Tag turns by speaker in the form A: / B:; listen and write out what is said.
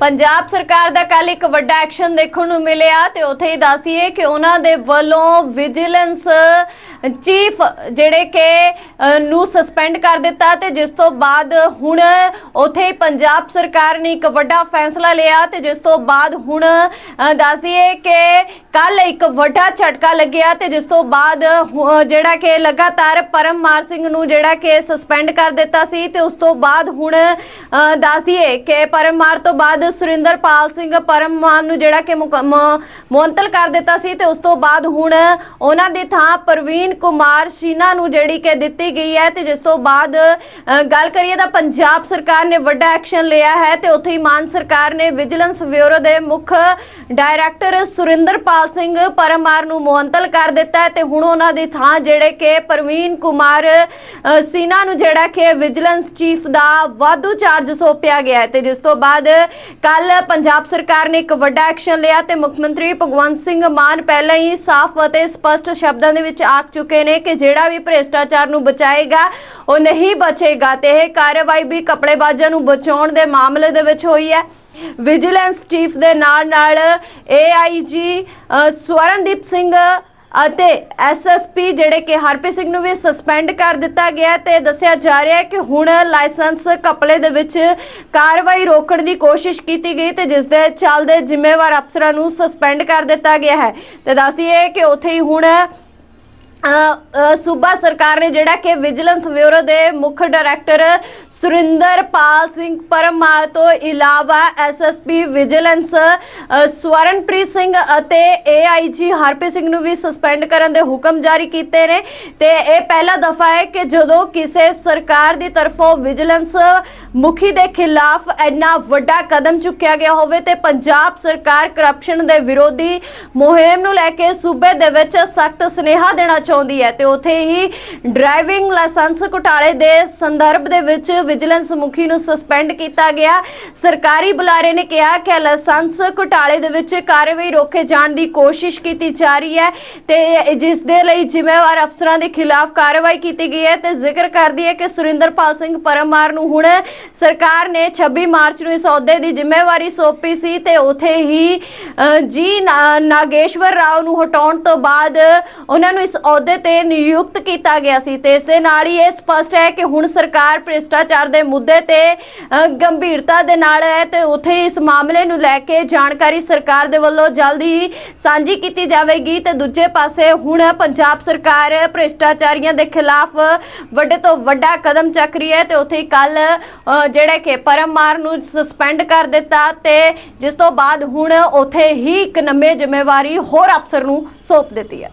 A: ਪੰਜਾਬ ਸਰਕਾਰ ਦਾ ਕੱਲ ਇੱਕ ਵੱਡਾ ਐਕਸ਼ਨ ਦੇਖਣ ਨੂੰ ਮਿਲਿਆ ਤੇ ਉੱਥੇ ਹੀ ਦੱਸਦੀਏ ਕਿ ਉਹਨਾਂ ਦੇ ਵੱਲੋਂ ਵਿਜੀਲੈਂਸ ਚੀਫ ਜਿਹੜੇ ਕਿ ਨੂੰ ਸਸਪੈਂਡ ਕਰ ਦਿੱਤਾ ਤੇ ਜਿਸ ਤੋਂ ਬਾਅਦ ਹੁਣ ਉੱਥੇ ਹੀ ਪੰਜਾਬ ਸਰਕਾਰ ਨੇ ਇੱਕ ਵੱਡਾ ਫੈਸਲਾ ਲਿਆ ਤੇ ਜਿਸ ਤੋਂ ਬਾਅਦ ਹੁਣ ਅ, ਦੱਸਦੀਏ ਕਿ ਕੱਲ ਇੱਕ ਵੱਡਾ ਝਟਕਾ ਲੱਗਿਆ ਤੇ ਜਿਸ ਤੋਂ ਬਾਅਦ ਹੁ- ਜਿਹੜਾ ਕਿ ਲਗਾਤਾਰ ਪਰਮਮਾਰ ਸਿੰਘ ਨੂੰ ਜਿਹੜਾ ਕਿ ਸਸਪੈਂਡ ਕਰ ਦਿੱਤਾ ਸੀ ਤੇ ਉਸ ਤੋਂ ਬਾਅਦ ਹੁਣ ਅ, ਦੱਸ ਕਿ ਪਰਮਮਾਰ ਤੋਂ ਬਾਅਦ ਸੁਰਿੰਦਰਪਾਲ ਸਿੰਘ ਪਰਮਮਾਰ ਨੂੰ ਜਿਹੜਾ ਕਿ ਮੁਕ- ਮ- ਕਰ ਦਿੱਤਾ ਸੀ ਤੇ ਉਸ ਤੋਂ ਬਾਅਦ ਹੁਣ ਉਹਨਾਂ ਦੀ ਥਾਂ ਪ੍ਰਵੀਨ ਕੁਮਾਰ ਸ਼ੀਨਾ ਨੂੰ ਜਿਹੜੀ ਕਿ ਦਿੱਤੀ ਗਈ ਹੈ ਤੇ ਜਿਸ ਤੋਂ ਬਾਅਦ ਗੱਲ ਕਰੀਏ ਤਾਂ ਪੰਜਾਬ ਸਰਕਾਰ ਨੇ ਵੱਡਾ ਐਕਸ਼ਨ ਲਿਆ ਹੈ ਤੇ ਉੱਥੇ ਹੀ ਮਾਨ ਸਰਕਾਰ ਨੇ ਵਿਜੀਲੈਂਸ ਬਿਊਰੋ ਦੇ ਮੁੱਖ ਡਾਇਰੈਕਟਰ ਸੁਰਿੰਦਰਪਾਲ ਸਿੰਘ ਪਰਮਾਰ ਨੂੰ ਮੁਅੰਤਲ ਕਰ ਦਿੱਤਾ ਹੈ ਤੇ ਹੁਣ ਉਹਨਾਂ ਦੀ ਥਾਂ ਜਿਹੜੇ ਕਿ ਪ੍ਰਵੀਨ ਕੁਮਾਰ ਸੀਨਾ ਨੂੰ ਜਿਹੜਾ ਕਿ ਵਿਜੀਲੈਂਸ ਚੀਫ ਦਾ ਵਾਧੂ ਚਾਰਜ ਸੌਂਪਿਆ ਗਿਆ ਹੈ ਤੇ ਜਿਸ ਤੋਂ ਬਾਅਦ ਕੱਲ ਪੰਜਾਬ ਸਰਕਾਰ ਨੇ ਇੱਕ ਵੱਡਾ ਐਕਸ਼ਨ ਲਿਆ ਤੇ ਮੁੱਖ ਮੰਤਰੀ ਭਗਵੰਤ ਸਿੰਘ ਮਾਨ ਪਹਿਲਾਂ ਹੀ ਸਾਫ਼ ਅਤੇ ਸਪਸ਼ਟ ਸ਼ਬਦਾਂ ਦੇ ਵਿੱਚ ਆਖ ਚੁੱਕੇ ਨੇ ਕਿ ਜਿਹੜਾ ਵੀ ਭ੍ਰਿਸ਼ਟਾਚਾਰ ਨੂੰ ਬਚਾਏਗਾ, ਉਹ ਨਹੀਂ ਬਚੇਗਾ ਤੇ ਇਹ ਕਾਰਵਾਈ ਵੀ ਕਪੜੇਬਾਜ਼ਾਂ ਨੂੰ ਬਚਾਉਣ ਦੇ ਮਾਮਲੇ ਦੇ ਵਿੱਚ ਹੋਈ ਹੈ। ਵਿਜੀਲੈਂਸ ਚੀਫ ਦੇ ਨਾਲ ਨਾਲ ਏਆਈਜੀ ਸਵਰਨਦੀਪ ਸਿੰਘ ਅਤੇ ਐਸਐਸਪੀ ਜਿਹੜੇ ਕਿ ਹਰਪ੍ਰੀਤ ਸਿੰਘ ਨੂੰ ਵੀ ਸਸਪੈਂਡ ਕਰ ਦਿੱਤਾ ਗਿਆ ਹੈ ਤੇ ਦੱਸਿਆ ਜਾ ਰਿਹਾ ਹੈ ਕਿ ਹੁਣ ਲਾਇਸੈਂਸ ਕਪਲੇ ਦੇ ਵਿੱਚ ਕਾਰਵਾਈ ਰੋਕਣ ਦੀ ਕੋਸ਼ਿਸ਼ ਕੀਤੀ ਗਈ ਤੇ ਜਿਸ ਦੇ ਚੱਲਦੇ ਜ਼ਿੰਮੇਵਾਰ ਅਫਸਰਾਂ ਨੂੰ ਸਸਪੈਂਡ ਕਰ ਦਿੱਤਾ ਗਿਆ ਹੈ। ਤੇ ਦੱਸਦੀਏ ਕਿ ਉੱਥੇ ਹੀ ਹੁਣ ਸੂਬਾ ਸਰਕਾਰ ਨੇ ਜਿਹੜਾ ਕਿ ਵਿਜੀਲੈਂਸ ਬਿਊਰੋ ਦੇ ਮੁੱਖ ਡਾਇਰੈਕਟਰ ਸੁਰਿੰਦਰਪਾਲ ਸਿੰਘ ਪਰਮਾਰ ਤੋਂ ਇਲਾਵਾ ਐਸਐਸਪੀ ਵਿਜੀਲੈਂਸ ਸਵਰਨਪ੍ਰੀਤ ਸਿੰਘ ਅਤੇ ਏਆਈਜੀ ਹਰਪ੍ਰੀਤ ਸਿੰਘ ਨੂੰ ਵੀ ਸਸਪੈਂਡ ਕਰਨ ਦੇ ਹੁਕਮ ਜਾਰੀ ਕੀਤੇ ਨੇ। ਤੇ ਇਹ ਪਹਿਲਾ ਦਫਾ ਹੈ ਕਿ ਜਦੋਂ ਕਿਸੇ ਸਰਕਾਰ ਦੀ ਤਰਫੋਂ ਵਿਜੀਲੈਂਸ ਮੁਖੀ ਦੇ ਖਿਲਾਫ ਇੰਨਾ ਵੱਡਾ ਕਦਮ ਚੁੱਕਿਆ ਗਿਆ ਹੋਵੇ ਤੇ ਪੰਜਾਬ ਸਰਕਾਰ ਕਰਪਸ਼ਨ ਦੇ ਵਿਰੋਧੀ ਮੁਹਿੰਮ ਨੂੰ ਲੈ ਕੇ ਸੂਬੇ ਦੇ ਵਿੱਚ ਸਖਤ ਸੁਨੇਹਾ ਦੇਣਾ ਚਾਹੁੰਦੀ ਹੈ ਤੇ ਉੱਥੇ ਹੀ ਡਰਾਈਵਿੰਗ ਲਾਇਸੈਂਸ ਘੁਟਾਲੇ ਦੇ ਸੰਦਰਭ ਦੇ ਵਿੱਚ ਵਿਜੀਲੈਂਸ ਮੁਖੀ ਨੂੰ ਸਸਪੈਂਡ ਕੀਤਾ ਗਿਆ। ਸਰਕਾਰੀ ਬੁਲਾਰੇ ਨੇ ਕਿਹਾ ਕਿ ਲਾਇਸੈਂਸ ਘੁਟਾਲੇ ਦੇ ਵਿੱਚ ਕਾਰਵਾਈ ਰੋਕੇ ਜਾਣ ਦੀ ਕੋਸ਼ਿਸ਼ ਕੀਤੀ ਜਾ ਰਹੀ ਹੈ ਤੇ ਜਿਸ ਦੇ ਲਈ ਜ਼ਿੰਮੇਵਾਰ ਅਫਸਰਾਂ ਦੇ ਖਿਲਾਫ ਕਾਰਵਾਈ ਕੀਤੀ ਗਈ ਹੈ ਤੇ ਜ਼ਿਕਰ ਕਰਦੀ ਹੈ ਕਿ ਸੁਰਿੰਦਰਪਾਲ ਸਿੰਘ ਪਰਮਾਰ ਨੂੰ ਹੁਣ ਸਰਕਾਰ ਨੇ 26 ਮਾਰਚ ਨੂੰ ਇਸ ਅਹੁਦੇ ਦੀ ਜ਼ਿੰਮੇਵਾਰੀ ਸੌਂਪੀ ਸੀ ਤੇ ਉਥੇ ਹੀ ਜੀ ਨਾਗੇਸ਼ਵਰ ਰਾਓ ਨੂੰ ਹਟਾਉਣ ਤੋਂ ਬਾਅਦ ਉਹਨਾਂ ਨੂੰ ਇਸ ਅਹੁਦੇ ਤੇ ਨਿਯੁਕਤ ਕੀਤਾ ਗਿਆ ਸੀ ਤੇ ਇਸ ਦੇ ਨਾਲ ਹੀ ਇਹ ਸਪਸ਼ਟ ਹੈ ਕਿ ਹੁਣ ਸਰਕਾਰ ਭ੍ਰਿਸ਼ਟਾਚਾਰ ਦੇ ਮੁੱਦੇ ਤੇ ਗੰਭੀਰਤਾ ਦੇ ਨਾਲ ਹੈ ਤੇ ਉਥੇ ਇਸ ਮਾਮਲੇ ਨੂੰ ਲੈ ਕੇ ਜਾਣਕਾਰੀ ਸਰਕਾਰ ਦੇ ਵੱਲੋਂ ਜਲਦੀ ਹੀ ਸਾਂਝੀ ਕੀਤੀ ਜਾਵੇਗੀ ਤੇ ਦੂਜੇ ਪਾਸੇ ਹੁਣ ਪੰਜਾਬ ਸਰਕਾਰ ਭ੍ਰਿਸ਼ਟਾਚਾਰੀਆਂ ਦੇ ਖਿਲਾਫ ਵੱਡੇ ਤੋਂ ਵੱਡਾ ਕਦਮ ਚੱਕ ਰਹੀ ਹੈ ਤੇ ਉਥੇ ਹੀ ਕੱਲ ਜਿਹੜੇ ਕਿ ਪਰਮਾਰ ਨੂੰ ਸਸਪੈਂਡ ਕਰ ਦਿੱਤਾ ਤੇ ਜਿਸ ਤੋਂ ਬਾਅਦ ਹੁਣ ਉਥੇ ਹੀ ਇੱਕ ਨੰਮੇ ਜ਼ਿੰਮੇਵਾਰੀ ਹੋਰ ਅਫਸਰ ਨੂੰ ਸੌਂਪ ਦਿੱਤੀ ਹੈ।